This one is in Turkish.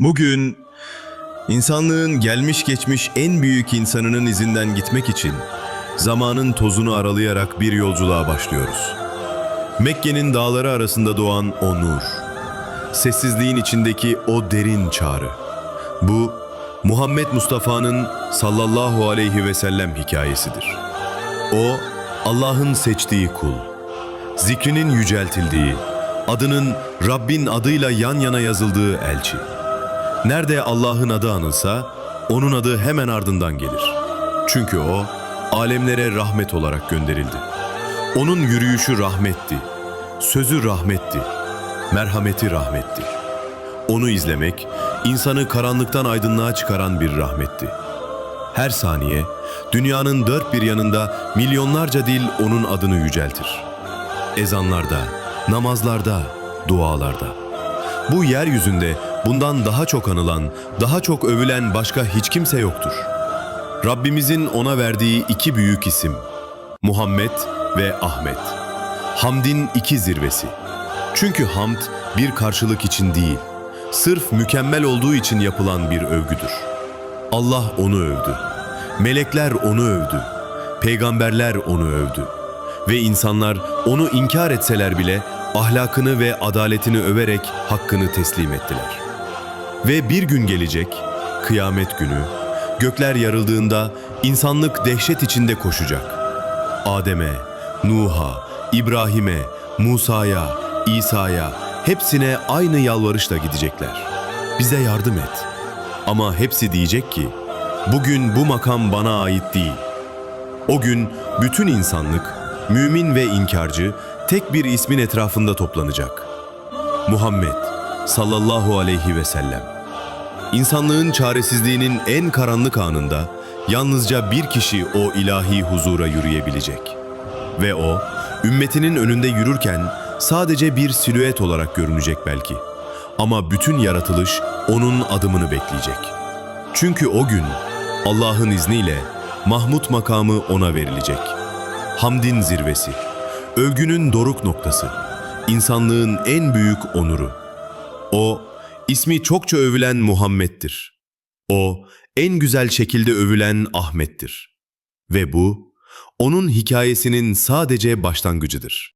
Bugün insanlığın gelmiş geçmiş en büyük insanının izinden gitmek için zamanın tozunu aralayarak bir yolculuğa başlıyoruz. Mekke'nin dağları arasında doğan o nur, sessizliğin içindeki o derin çağrı. Bu Muhammed Mustafa'nın sallallahu aleyhi ve sellem hikayesidir. O Allah'ın seçtiği kul, zikrinin yüceltildiği, adının Rabbin adıyla yan yana yazıldığı elçi. Nerede Allah'ın adı anılsa, onun adı hemen ardından gelir. Çünkü o, alemlere rahmet olarak gönderildi. Onun yürüyüşü rahmetti, sözü rahmetti, merhameti rahmetti. Onu izlemek, insanı karanlıktan aydınlığa çıkaran bir rahmetti. Her saniye, dünyanın dört bir yanında milyonlarca dil onun adını yüceltir. Ezanlarda, namazlarda, dualarda. Bu yeryüzünde bundan daha çok anılan, daha çok övülen başka hiç kimse yoktur. Rabbimizin ona verdiği iki büyük isim, Muhammed ve Ahmet. Hamdin iki zirvesi. Çünkü hamd bir karşılık için değil, sırf mükemmel olduğu için yapılan bir övgüdür. Allah onu övdü. Melekler onu övdü. Peygamberler onu övdü. Ve insanlar onu inkar etseler bile ahlakını ve adaletini överek hakkını teslim ettiler. Ve bir gün gelecek, kıyamet günü, gökler yarıldığında insanlık dehşet içinde koşacak. Adem'e, Nuh'a, İbrahim'e, Musa'ya, İsa'ya hepsine aynı yalvarışla gidecekler. Bize yardım et. Ama hepsi diyecek ki, bugün bu makam bana ait değil. O gün bütün insanlık, mümin ve inkarcı tek bir ismin etrafında toplanacak. Muhammed sallallahu aleyhi ve sellem. İnsanlığın çaresizliğinin en karanlık anında yalnızca bir kişi o ilahi huzura yürüyebilecek. Ve o, ümmetinin önünde yürürken sadece bir silüet olarak görünecek belki. Ama bütün yaratılış onun adımını bekleyecek. Çünkü o gün Allah'ın izniyle Mahmud makamı ona verilecek. Hamdin zirvesi, övgünün doruk noktası, insanlığın en büyük onuru. O, ismi çokça övülen Muhammed'dir. O, en güzel şekilde övülen Ahmet'tir. Ve bu, onun hikayesinin sadece başlangıcıdır.